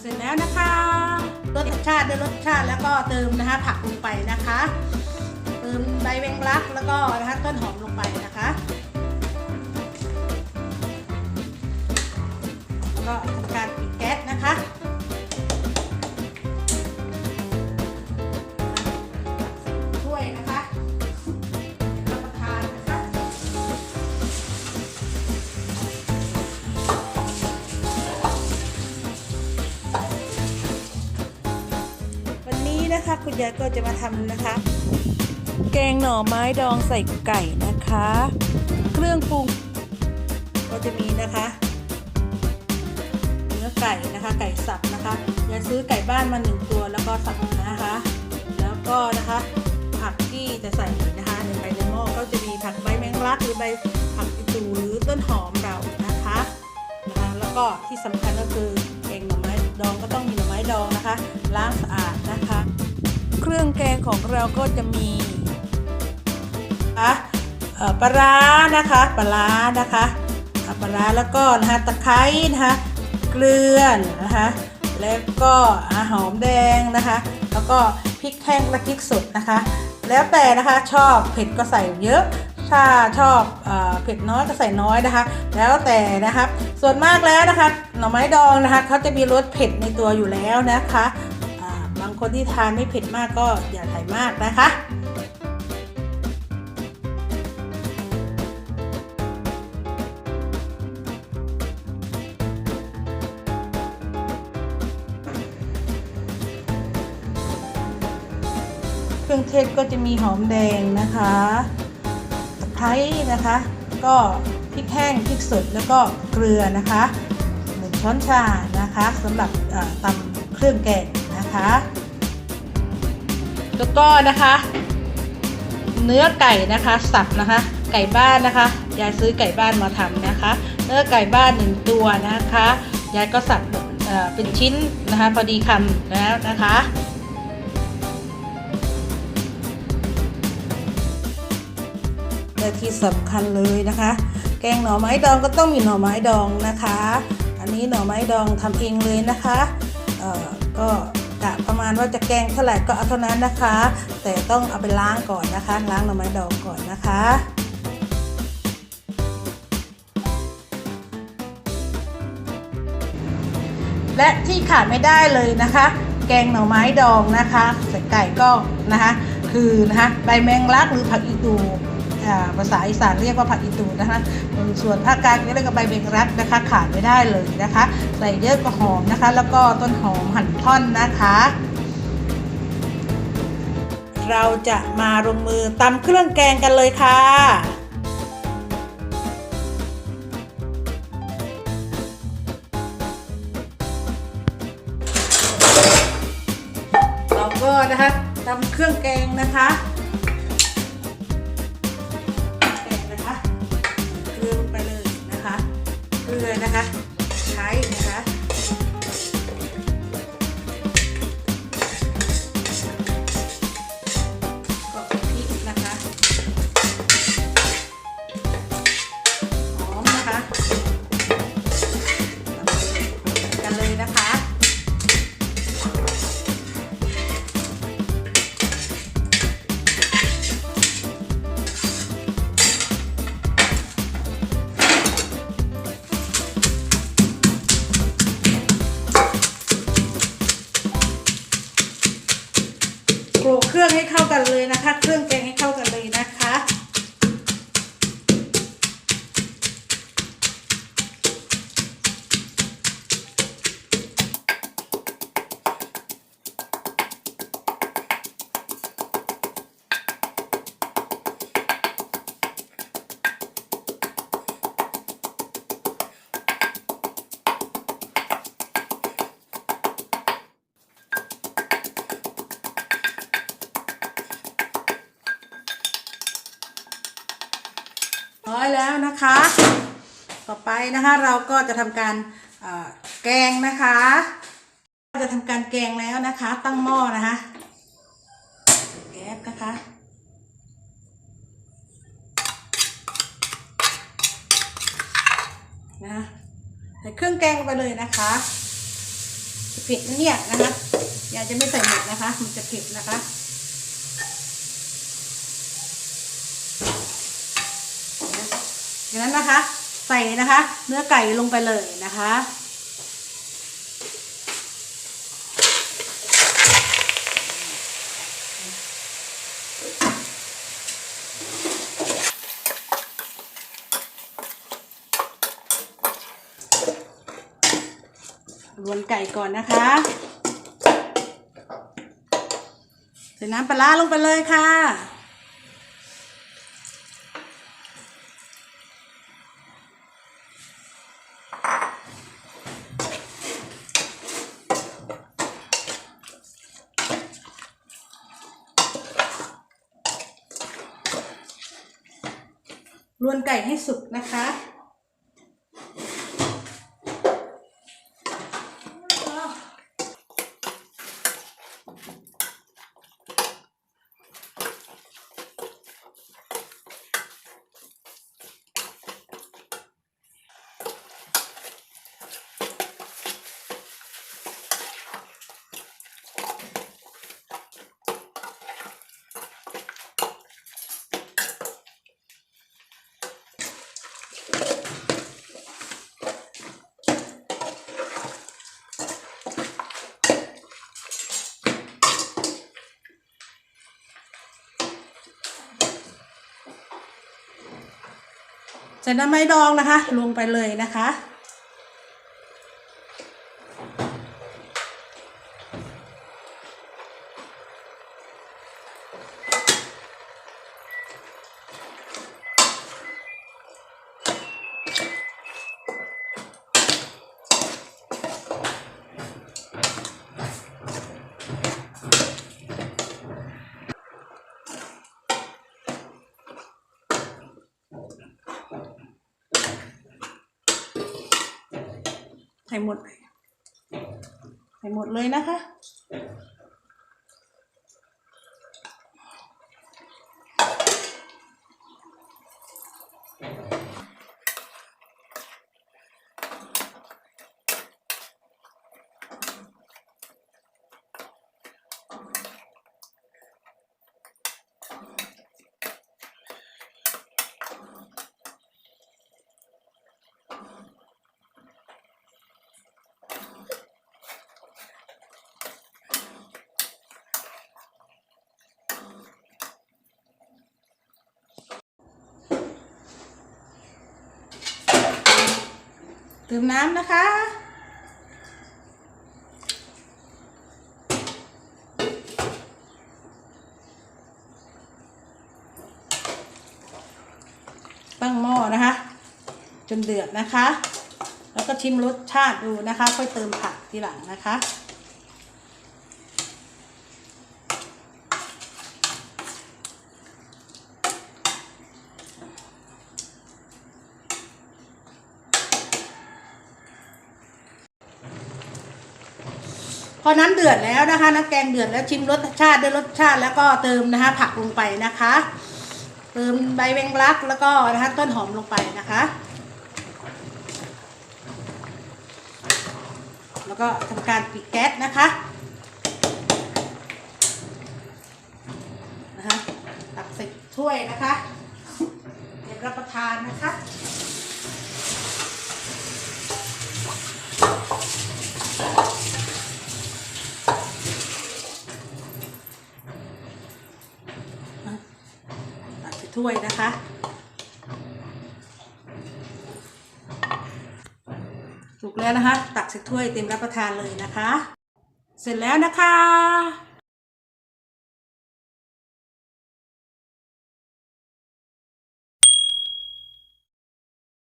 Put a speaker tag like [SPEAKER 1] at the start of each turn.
[SPEAKER 1] เสร็จแล้วนะคะรสชาติได้รสชาติแล้วก็เติมนะคะผักลงไปนะคะ เติมใบแมงลักแล้วก็นะคะต้นหอมลงไปนะคะก็ทำการปิดแก๊สนะคะ คุณยายก็จะมาทำนะคะ
[SPEAKER 2] แกงหน่อไม้ดองใส่ไก่นะคะ เครื่องปรุง
[SPEAKER 1] ก็จะมีนะคะเนื้อไก่นะคะ ไก่สับนะคะยายซื้อไก่บ้านมาหนึ่งตัวแล้วก็สับนะคะ แล้วก็นะคะผักที่จะใส่นะคะในไปในหม้อก็จะมีผักใบแมงลักหรือใบผักอีตูหรือต้นหอมเรานะคะนะคะแล้วก็ที่สำคัญก็คือแกงหน่อไม้ดองก็ต้องมีหน่อไม้ดองนะคะ ล้างสะอาดนะคะ
[SPEAKER 2] เครื่องแกงของเราก็จะมี
[SPEAKER 1] นะคะเอ่อปลาร้านะคะปลาร้านะคะปลาร้าแล้วก็นะคะตะไคร้นะคะเกลือนะคะแล้วก็หอมแดงนะคะ แล้วก็พริกแห้งและพริกสดนะคะ แล้วแต่นะคะชอบเผ็ดก็ใส่เยอะ ถ้าชอบเผ็ดน้อยก็ใส่น้อยนะคะ แล้วแต่นะคะส่วนมากแล้วนะคะหน่อไม้ดองนะคะเขาจะมีรสเผ็ดในตัวอยู่แล้วนะคะ คนที่ทานไม่เผ็ดมากก็อย่าใส่มากนะคะเครื่องเทศก็จะมีหอมแดงนะคะตะไคร้นะคะ ก็พริกแห้งพริกสดแล้วก็เกลือนะคะหนึ่งช้อนชานะคะสำหรับตำเครื่องแกงนะคะ แล้วก็นะคะ เนื้อไก่นะคะสับนะคะ ไก่บ้านนะคะยายซื้อไก่บ้านมาทำนะคะ เนื้อไก่บ้านหนึ่งตัวนะคะยายก็สับเเป็นชิ้นนะคะพอดีคำแล้วนะคะและที่สำคัญเลยนะคะ แกงหน่อไม้ดองก็ต้องมีหน่อไม้ดองนะคะ อันนี้หน่อไม้ดองทำเองเลยนะคะเอ่อก็ ประมาณว่าจะแกงเท่าไหร่ก็เอาเท่านั้นนะคะ แต่ต้องเอาไปล้างก่อนนะคะ ล้างหน่อไม้ดองก่อนนะคะและที่ขาดไม่ได้เลยนะคะ แกงหน่อไม้ดองนะคะใส่ไก่ก็นะคะ คือนะคะใบแมงลักหรือผักอีตูอ่ ภาษาอีสานเรียกว่าผักอีตูนะคะ ส่วนภาคกลางเรียกว่าใบแมงลักนะคะ ขาดไม่ได้เลยนะคะ ใส่เยอะก็หอมนะคะ แล้วก็ต้นหอมหั่นท่อนนะคะเราจะมาลงมือตำเครื่องแกงกันเลยค่ะ เราก็นะคะตำเครื่องแกงนะคะ ร้อยแล้วนะคะ ต่อไปนะคะเราก็จะทำการแกงนะคะจะทำการแกงแล้วนะคะ ตั้งหม้อนะคะแก๊สนะคะนะใส่เครื่องแกงลงไปเลยนะคะเผ็ดนะเนี่ยนะคะยายจะไม่ใส่หมดนะคะ มันจะเผ็ดนะคะ อย่างนั้นนะคะ ใส่นะคะ เนื้อไก่ลงไปเลยนะคะรวนไก่ก่อนนะคะใส่น้ำปลาร้าลงไปเลยค่ะ รวนไก่ให้สุกนะคะ ใส่น้ำไม้ดองนะคะ ลงไปเลยนะคะ ใส่หมดเลยใส่หมดเลยนะคะ เติมน้ำนะคะ ตั้งหม้อนะคะ จนเดือดนะคะ แล้วก็ชิมรสชาติดูนะคะ ค่อยเติมผักทีหลังนะคะ พอน้ำเดือดแล้วนะคะน้ำแกงเดือดแล้วชิมรสชาติด้วยรสชาติแล้วก็เติมนะคะ ผักลงไปนะคะ เติมใบแมงลักแล้วก็นะคะต้นหอมลงไปนะคะ แล้วก็ทำการปิดแก๊สนะคะนะคะตักใส่ถ้วยนะคะเดี๋ยวรับประทานนะคะ ตักใส่ ถ้วยนะคะ สุกแล้วนะคะ ตักใส่ถ้วยเตรียมรับประทานเลยนะคะ เสร็จแล้วนะคะ